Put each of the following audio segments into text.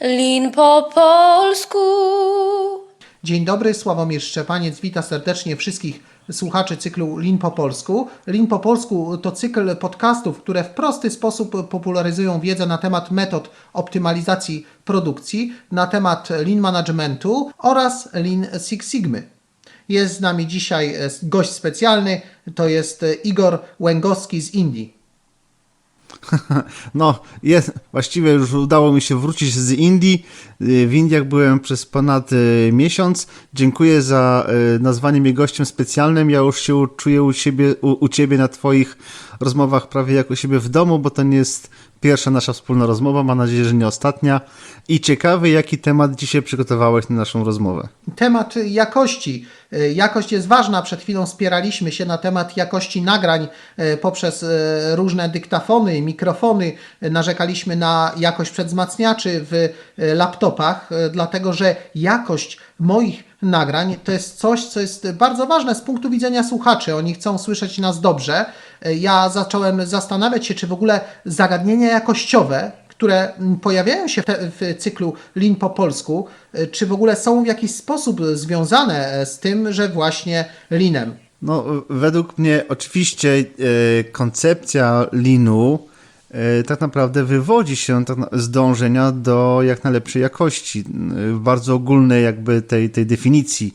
Lin po polsku. Dzień dobry, Sławomir Szczepaniec, wita serdecznie wszystkich słuchaczy cyklu Lin po polsku. Lin po polsku to cykl podcastów, które w prosty sposób popularyzują wiedzę na temat metod optymalizacji produkcji, na temat lean managementu oraz Lean Six Sigmy. Jest z nami dzisiaj gość specjalny, to jest Igor Łęgowski z Indii. No, jest, właściwie już udało mi się wrócić z Indii. Y, W Indiach byłem przez ponad y, miesiąc. Dziękuję za y, nazwanie mnie gościem specjalnym. Ja już się czuję u, siebie, u, u Ciebie na Twoich rozmowach prawie jak u siebie w domu, bo to nie jest pierwsza nasza wspólna rozmowa. Mam nadzieję, że nie ostatnia. I ciekawy, jaki temat dzisiaj przygotowałeś na naszą rozmowę. Temat jakości. E, Jakość jest ważna. Przed chwilą spieraliśmy się na temat jakości nagrań e, poprzez e, różne dyktafony, mikrofony. Narzekaliśmy na jakość przedwzmacniaczy w laptopach, dlatego że jakość moich nagrań to jest coś, co jest bardzo ważne z punktu widzenia słuchaczy. Oni chcą słyszeć nas dobrze. E, Ja zacząłem zastanawiać się, czy w ogóle zagadnienia jakościowe, które mm, pojawiają się w, cyklu Lin po polsku, y, czy w ogóle są w jakiś sposób związane e, z tym, że właśnie linem. No, według mnie oczywiście e, koncepcja linu e, tak naprawdę wywodzi się tak z dążenia do jak najlepszej jakości, e, bardzo ogólnej jakby tej, tej definicji,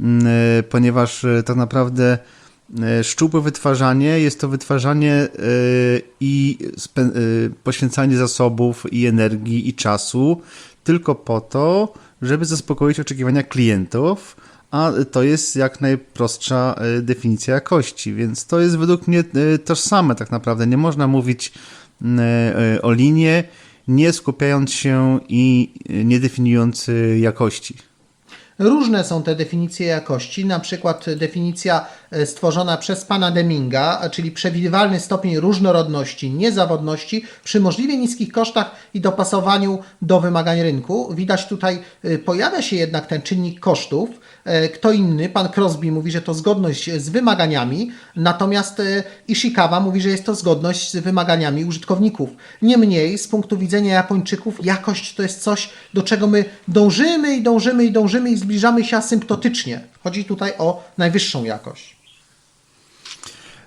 e, ponieważ e, tak naprawdę e, szczupłe wytwarzanie jest to wytwarzanie e, i e, poświęcanie zasobów i energii i czasu tylko po to, żeby zaspokoić oczekiwania klientów, a to jest jak najprostsza e, definicja jakości, więc to jest według mnie e, tożsame tak naprawdę. Nie można mówić m, e, o linie, nie skupiając się i e, nie definiując e, jakości. Różne są te definicje jakości, na przykład definicja e, stworzona przez pana Deminga, czyli przewidywalny stopień różnorodności, niezawodności przy możliwie niskich kosztach i dopasowaniu do wymagań rynku. Widać tutaj, e, pojawia się jednak ten czynnik kosztów. E, Kto inny, pan Crosby mówi, że to zgodność z wymaganiami, natomiast e, Ishikawa mówi, że jest to zgodność z wymaganiami użytkowników. Niemniej, z punktu widzenia Japończyków, jakość to jest coś, do czego my dążymy i dążymy i dążymy i zbliżamy się asymptotycznie. Chodzi tutaj o najwyższą jakość.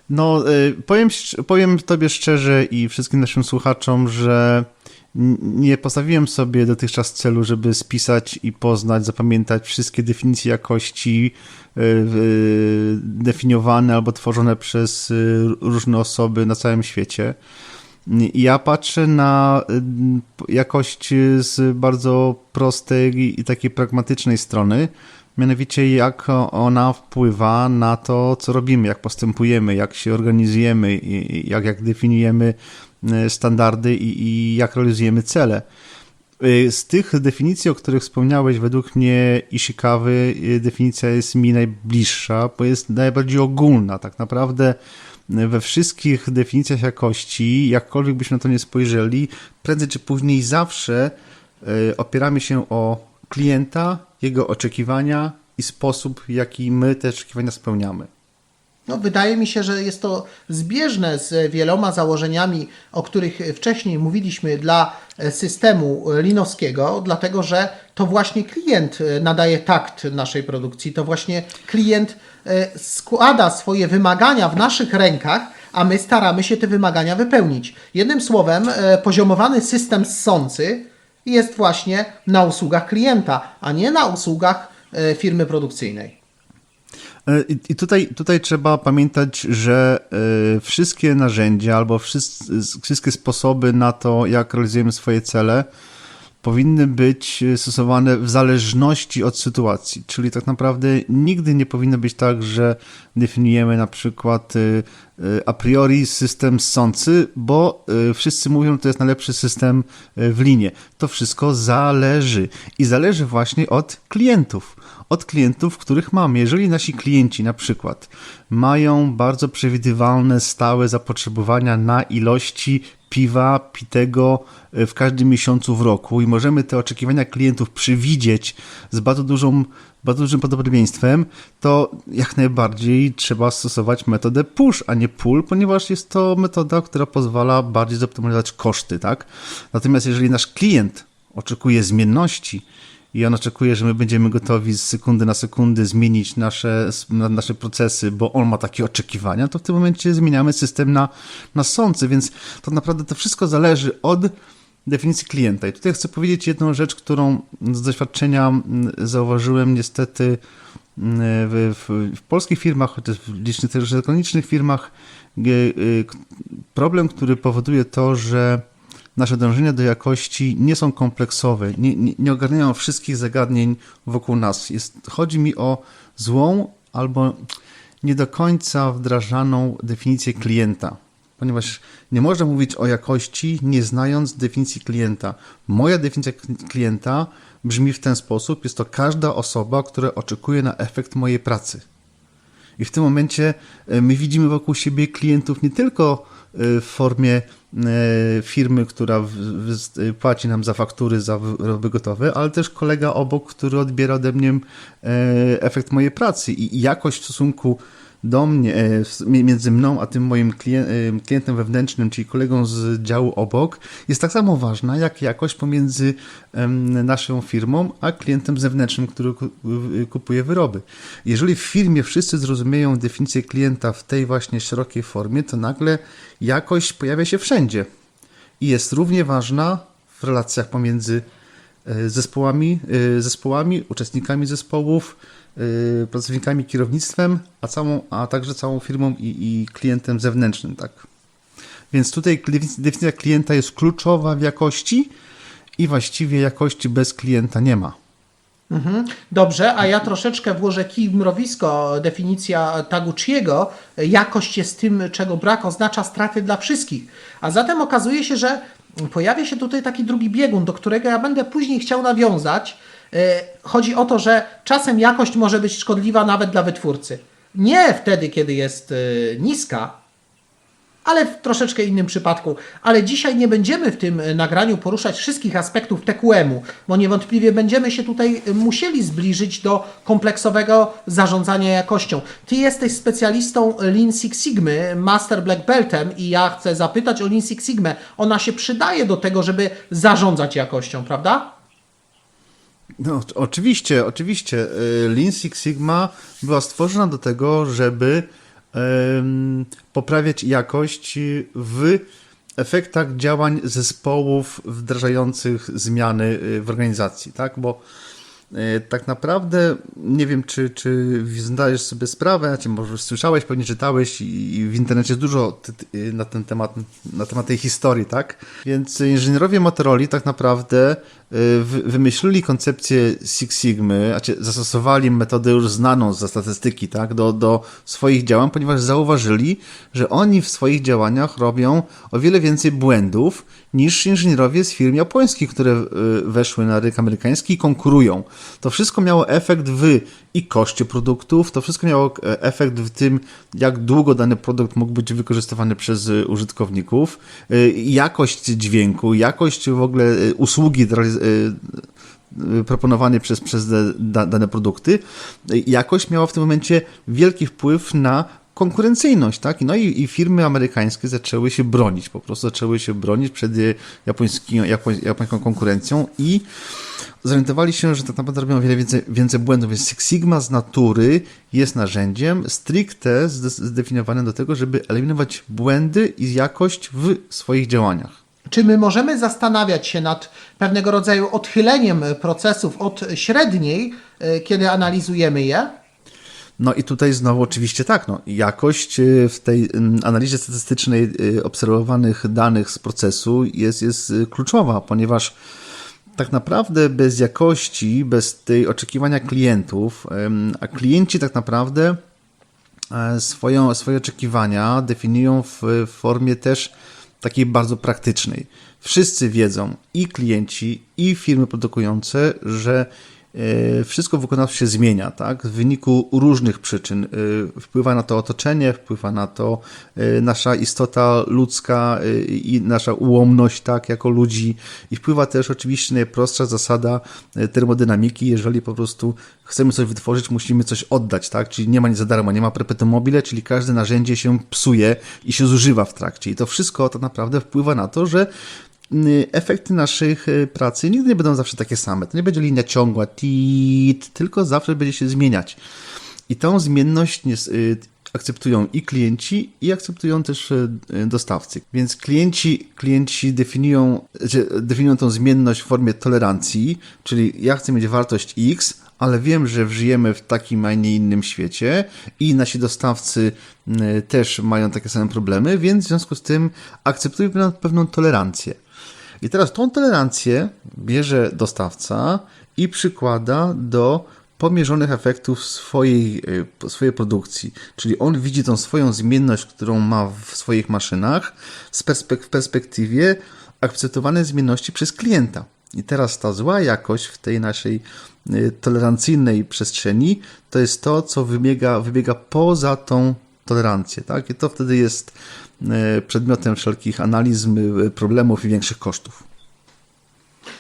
No, y, powiem, powiem Tobie szczerze i wszystkim naszym słuchaczom, że nie postawiłem sobie dotychczas celu, żeby spisać i poznać, zapamiętać wszystkie definicje jakości y, definiowane albo tworzone przez y, różne osoby na całym świecie. Ja patrzę na jakość z bardzo prostej i takiej pragmatycznej strony, mianowicie jak ona wpływa na to, co robimy, jak postępujemy, jak się organizujemy, jak, jak definiujemy y, standardy i, i jak realizujemy cele. Y, Z tych definicji, o których wspomniałeś, według mnie Ishikawy y, definicja jest mi najbliższa, bo jest najbardziej ogólna. Tak naprawdę we wszystkich definicjach jakości, jakkolwiek byśmy na to nie spojrzeli, prędzej czy później zawsze opieramy się o klienta, jego oczekiwania i sposób, w jaki my te oczekiwania spełniamy. No, wydaje mi się, że jest to zbieżne z wieloma założeniami, o których wcześniej mówiliśmy dla systemu linowskiego, dlatego że to właśnie klient e, nadaje takt naszej produkcji, to właśnie klient e, składa swoje wymagania w naszych rękach, a my staramy się te wymagania wypełnić. Jednym słowem, e, poziomowany system ssący jest właśnie na usługach klienta, a nie na usługach e, firmy produkcyjnej. E, I tutaj, tutaj trzeba pamiętać, że e, wszystkie narzędzia albo wszystkie sposoby na to, jak realizujemy swoje cele, powinny być stosowane w zależności od sytuacji. Czyli tak naprawdę nigdy nie powinno być tak, że definiujemy na przykład y, y, a priori system ssący, bo wszyscy mówią, że to jest najlepszy system w linie. To wszystko zależy i zależy właśnie od klientów. Od klientów, których mamy. Jeżeli nasi klienci na przykład mają bardzo przewidywalne, stałe zapotrzebowania na ilości piwa pitego e, w każdym miesiącu w roku i możemy te oczekiwania klientów przewidzieć z bardzo dużą bardzo dużym prawdopodobieństwem, to jak najbardziej trzeba stosować metodę push, a nie pull, ponieważ jest to metoda, która pozwala bardziej zoptymalizować koszty, tak? Natomiast jeżeli nasz klient oczekuje zmienności i on oczekuje, że my będziemy gotowi z sekundy na sekundę zmienić nasze, nasze procesy, bo on ma takie oczekiwania, to w tym momencie zmieniamy system na, na sący, więc to naprawdę to wszystko zależy od definicji klienta. I tutaj chcę powiedzieć jedną rzecz, którą z doświadczenia mm, zauważyłem niestety mm, w, w, w polskich firmach, chociaż w licznych też firmach. y, Problem, który powoduje to, że nasze dążenia do jakości nie są kompleksowe, nie, nie, nie ogarniają wszystkich zagadnień wokół nas. Jest, chodzi mi o złą albo nie do końca wdrażaną definicję klienta, ponieważ nie można mówić o jakości nie znając definicji klienta. Moja definicja klienta brzmi w ten sposób: jest to każda osoba, która oczekuje na efekt mojej pracy. I w tym momencie e, my widzimy wokół siebie klientów nie tylko e, w formie firmy, która w- płaci nam za faktury, za wyroby gotowe, ale też kolega obok, który odbiera ode mnie e, efekt mojej pracy i jakość w stosunku do mnie, e, między mną a tym moim e, klientem wewnętrznym, czyli kolegą z działu obok, jest tak samo ważna jak jakość pomiędzy naszą firmą a klientem zewnętrznym, który ku- kupuje wyroby. Jeżeli w firmie wszyscy zrozumieją definicję klienta w tej właśnie szerokiej formie, to nagle jakość pojawia się wszędzie i jest równie ważna w relacjach pomiędzy e, zespołami, zespołami uczestnikami zespołów, pracownikami, kierownictwem, a, całą, a także całą firmą i, i klientem zewnętrznym. Tak. Więc tutaj definic- definicja klienta jest kluczowa w jakości i właściwie jakości bez klienta nie ma. Dobrze, a ja troszeczkę włożę kij w mrowisko. Definicja Taguchiego, jakość jest tym, czego brak, oznacza straty dla wszystkich. A zatem okazuje się, że pojawia się tutaj taki drugi biegun, do którego ja będę później chciał nawiązać. E, Chodzi o to, że czasem jakość może być szkodliwa nawet dla wytwórcy. Nie wtedy, kiedy jest e, niska, ale w troszeczkę innym przypadku. Ale dzisiaj nie będziemy w tym e, nagraniu poruszać wszystkich aspektów TQM-u, bo niewątpliwie będziemy się tutaj e, musieli zbliżyć do kompleksowego zarządzania jakością. Ty jesteś specjalistą Lean Six Sigmy, Master Black Beltem i ja chcę zapytać o Lean Six Sigmę. Ona się przydaje do tego, żeby zarządzać jakością, prawda? No, oczywiście, oczywiście. Lean Six Sigma była stworzona do tego, żeby poprawiać jakość w efektach działań zespołów wdrażających zmiany y, w organizacji, tak? Bo y, tak naprawdę nie wiem, czy, czy zdajesz sobie sprawę, czy może słyszałeś, pewnie czytałeś i w internecie dużo ty- na ten temat, na temat tej historii, tak? Więc inżynierowie Motorola tak naprawdę y, wymyślili koncepcję Six Sigmy, znaczy zastosowali metodę już znaną ze statystyki, tak, do, do swoich działań, ponieważ zauważyli, że oni w swoich działaniach robią o wiele więcej błędów niż inżynierowie z firm japońskich, które y, weszły na rynek amerykański i konkurują. To wszystko miało efekt w i koszcie produktów, to wszystko miało e, efekt w tym, jak długo dany produkt mógł być wykorzystywany przez y, użytkowników, y, jakość dźwięku, jakość w ogóle y, usługi y, y, proponowane przez, przez dane produkty, y, jakość miała w tym momencie wielki wpływ na konkurencyjność, tak? No i, i firmy amerykańskie zaczęły się bronić, po prostu zaczęły się bronić przed y, japońskim, japoń, japońską konkurencją i zorientowali się, że tak naprawdę robią wiele więcej, więcej błędów, więc Six Sigma z natury jest narzędziem stricte zde- zdefiniowanym do tego, żeby eliminować błędy i jakość w swoich działaniach. Czy my możemy zastanawiać się nad pewnego rodzaju odchyleniem procesów od średniej, e, kiedy analizujemy je? No i tutaj znowu oczywiście tak, no, jakość y, w tej analizie statystycznej y, obserwowanych danych z procesu jest, jest kluczowa, ponieważ tak naprawdę bez jakości, bez tej oczekiwania klientów, a klienci tak naprawdę e, swoją, swoje oczekiwania definiują w formie też takiej bardzo praktycznej. Wszyscy wiedzą, i klienci, i firmy produkujące, że wszystko wokół nas się zmienia, tak? W wyniku różnych przyczyn. E, Wpływa na to otoczenie, wpływa na to e, nasza istota ludzka e, i nasza ułomność, tak, jako ludzi. I wpływa też oczywiście najprostsza zasada e, termodynamiki. Jeżeli po prostu chcemy coś wytworzyć, musimy coś oddać, tak? Czyli nie ma nic za darmo, nie ma perpetuum mobile, czyli każde narzędzie się psuje i się zużywa w trakcie. I to wszystko tak naprawdę wpływa na to, że efekty naszych y, pracy nigdy nie będą zawsze takie same. To nie będzie linia ciągła, tit, tylko zawsze będzie się zmieniać. I tą zmienność y, akceptują i klienci, i akceptują też y, y, dostawcy. Więc klienci, klienci definiują, definiują tą zmienność w formie tolerancji, czyli ja chcę mieć wartość X, ale wiem, że żyjemy w takim, a nie innym świecie i nasi dostawcy y, też mają takie same problemy, więc w związku z tym akceptuję pewną, pewną tolerancję. I teraz tą tolerancję bierze dostawca i przykłada do pomierzonych efektów swojej, y, swojej produkcji. Czyli on widzi tą swoją zmienność, którą ma w swoich maszynach z perspek- w perspektywie akceptowanej zmienności przez klienta. I teraz ta zła jakość w tej naszej y, tolerancyjnej przestrzeni to jest to, co wybiega, wybiega poza tą tolerancję. Tak? I to wtedy jest y, przedmiotem wszelkich analiz, problemów i większych kosztów.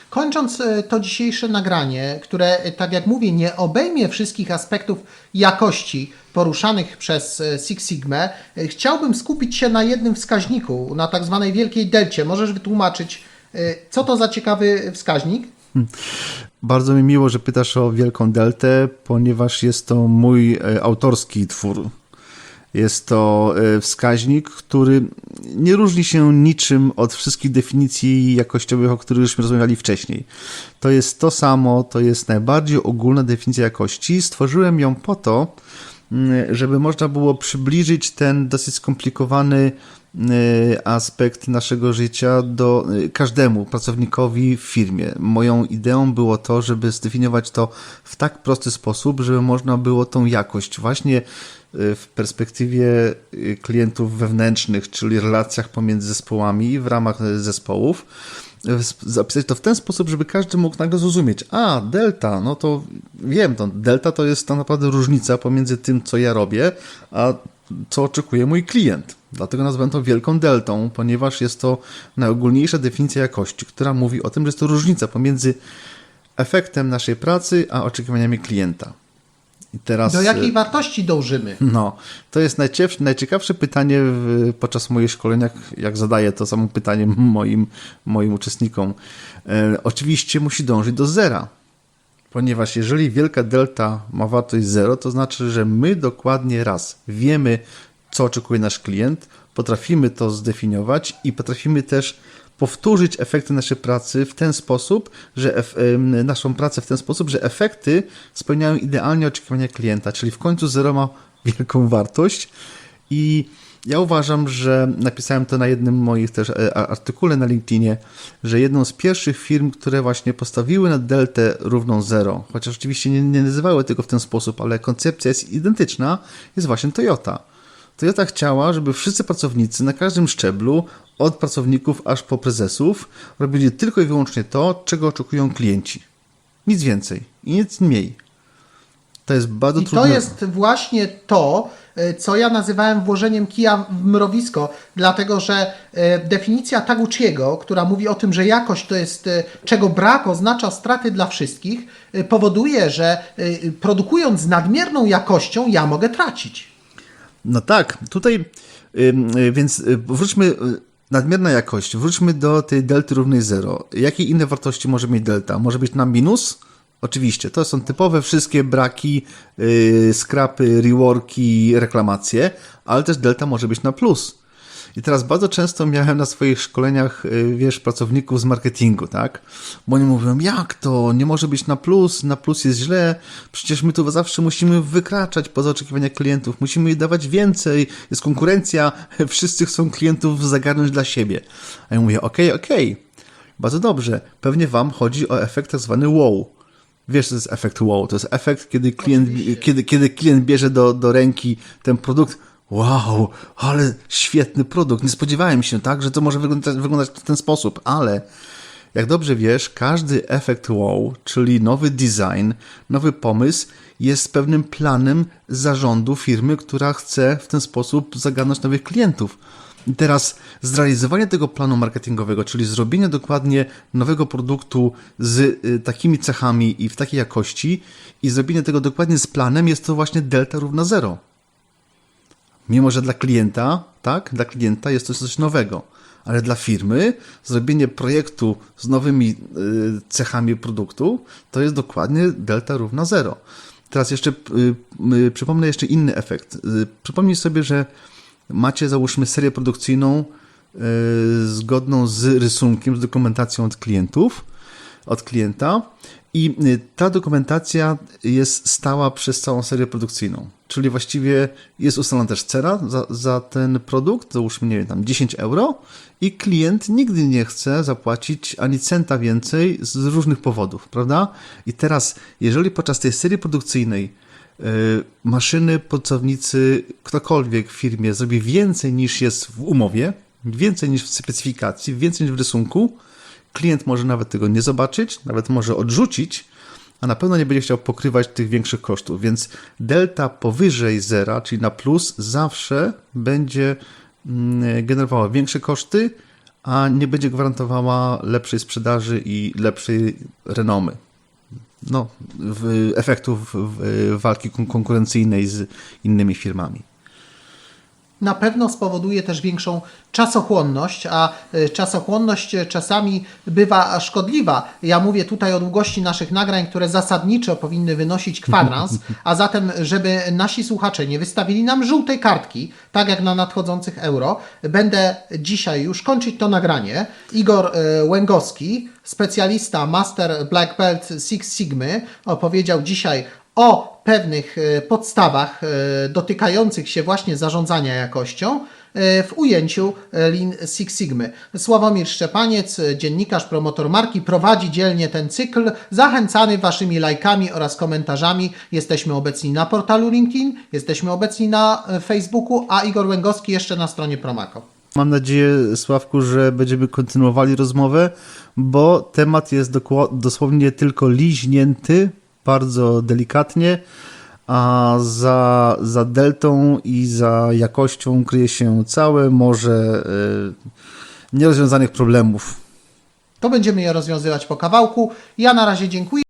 Kończąc e, to dzisiejsze nagranie, które, e, tak jak mówię, nie obejmie wszystkich aspektów jakości poruszanych przez e, Six Sigma, e, chciałbym skupić się na jednym wskaźniku, na tak zwanej wielkiej delcie. Możesz wytłumaczyć, e, co to za ciekawy wskaźnik? Bardzo mi miło, że pytasz o Wielką Deltę, ponieważ jest to mój e, autorski twór. Jest to e, wskaźnik, który nie różni się niczym od wszystkich definicji jakościowych, o których żeśmy rozmawiali wcześniej. To jest to samo, to jest najbardziej ogólna definicja jakości. Stworzyłem ją po to, mm, żeby można było przybliżyć ten dosyć skomplikowany aspekt naszego życia do y, każdemu pracownikowi w firmie. Moją ideą było to, żeby zdefiniować to w tak prosty sposób, żeby można było tą jakość właśnie y, w perspektywie y, klientów wewnętrznych, czyli relacjach pomiędzy zespołami w ramach y, zespołów, y, sp- zapisać to w ten sposób, żeby każdy mógł nagle zrozumieć, a delta, no to wiem, to delta to jest tak naprawdę różnica pomiędzy tym, co ja robię, a co oczekuje mój klient. Dlatego nazwałem to wielką deltą, ponieważ jest to najogólniejsza definicja jakości, która mówi o tym, że jest to różnica pomiędzy efektem naszej pracy, a oczekiwaniami klienta. I teraz, Do jakiej wartości dążymy? no, to jest najciekawsze, najciekawsze pytanie w, podczas moich szkoleniach, jak zadaję to samo pytanie moim, moim uczestnikom. E, oczywiście musi dążyć do zera, ponieważ jeżeli wielka delta ma wartość 0, to znaczy, że my dokładnie raz wiemy, co oczekuje nasz klient, potrafimy to zdefiniować i potrafimy też powtórzyć efekty naszej pracy w ten sposób, że naszą pracę w ten sposób, że efekty spełniają idealnie oczekiwania klienta, czyli w końcu zero ma wielką wartość i ja uważam, że napisałem to na jednym moich też e, artykule na LinkedInie, że jedną z pierwszych firm, które właśnie postawiły na deltę równą zero, chociaż oczywiście nie, nie nazywały tego w ten sposób, ale koncepcja jest identyczna, jest właśnie Toyota. Toyota chciała, żeby wszyscy pracownicy na każdym szczeblu, od pracowników aż po prezesów, robili tylko i wyłącznie to, czego oczekują klienci. Nic więcej i nic mniej. To jest bardzo I trudne. to jest właśnie to, e, co ja nazywałem włożeniem kija w mrowisko, dlatego że e, definicja Taguchiego, która mówi o tym, że jakość to jest e, czego brak, oznacza straty dla wszystkich, powoduje, że produkując z nadmierną jakością ja mogę tracić. No tak, tutaj, y, więc y, wróćmy, y, nadmierna jakość, wróćmy do tej delty równej 0. Jakie inne wartości może mieć delta? Może być na minus? Oczywiście, to są typowe wszystkie braki, yy, skrapy, reworki, reklamacje, ale też delta może być na plus. I teraz bardzo często miałem na swoich szkoleniach, y, wiesz, pracowników z marketingu, tak? Bo oni mówią, jak to? Nie może być na plus, na plus jest źle, przecież my tu zawsze musimy wykraczać poza oczekiwania klientów, musimy dawać więcej, jest konkurencja, wszyscy chcą klientów zagarnąć dla siebie. A ja mówię, okej, okej, bardzo dobrze, pewnie wam chodzi o efekt tak zwany wow. Wiesz, to jest efekt wow? To jest efekt, kiedy klient, kiedy, kiedy klient bierze do, do ręki ten produkt. Wow, ale świetny produkt. Nie spodziewałem się, tak, że to może wyglądać, wyglądać w ten sposób, ale jak dobrze wiesz, każdy efekt wow, czyli nowy design, nowy pomysł, jest pewnym planem zarządu firmy, która chce w ten sposób zagarnąć nowych klientów. Teraz zrealizowanie tego planu marketingowego, czyli zrobienie dokładnie nowego produktu z y, takimi cechami i w takiej jakości i zrobienie tego dokładnie z planem, jest to właśnie delta równa zero. Mimo, że dla klienta, tak, dla klienta jest to coś nowego. ale dla firmy zrobienie projektu z nowymi y, cechami produktu to jest dokładnie delta równa zero. Teraz jeszcze y, przypomnę jeszcze inny efekt. Przypomnij sobie, że macie załóżmy serię produkcyjną y, zgodną z rysunkiem, z dokumentacją od klientów, od klienta i y, ta dokumentacja jest stała przez całą serię produkcyjną. Czyli właściwie jest ustalona też cena za, za ten produkt, załóżmy, nie wiem, tam 10 euro i klient nigdy nie chce zapłacić ani centa więcej z różnych powodów, prawda? I teraz, jeżeli podczas tej serii produkcyjnej maszyny, pracownicy, ktokolwiek w firmie zrobi więcej niż jest w umowie, więcej niż w specyfikacji, więcej niż w rysunku, klient może nawet tego nie zobaczyć, nawet może odrzucić, a na pewno nie będzie chciał pokrywać tych większych kosztów. Więc delta powyżej zera, czyli na plus, zawsze będzie mm, generowała większe koszty, a nie będzie gwarantowała lepszej sprzedaży i lepszej renomy. No, w, efektów w, walki kon- konkurencyjnej z innymi firmami. Na pewno spowoduje też większą czasochłonność, a y, czasochłonność y, czasami bywa szkodliwa. Ja mówię tutaj o długości naszych nagrań, które zasadniczo powinny wynosić kwadrans, a zatem, żeby nasi słuchacze nie wystawili nam żółtej kartki, tak jak na nadchodzących euro, będę dzisiaj już kończyć to nagranie. Igor y, Łęgowski, specjalista Master Black Belt Six Sigmy, opowiedział dzisiaj o pewnych e, podstawach e, dotykających się właśnie zarządzania jakością e, w ujęciu Lean Six Sigmy. Sławomir Szczepaniec, dziennikarz, promotor marki, prowadzi dzielnie ten cykl, zachęcany Waszymi lajkami oraz komentarzami. Jesteśmy obecni na portalu LinkedIn, jesteśmy obecni na Facebooku, a Igor Łęgowski jeszcze na stronie Promako. Mam nadzieję, Sławku, że będziemy kontynuowali rozmowę, bo temat jest dosłownie tylko liźnięty, bardzo delikatnie, a za, za deltą i za jakością kryje się całe morze e, nierozwiązanych problemów. To będziemy je rozwiązywać po kawałku. Ja na razie dziękuję.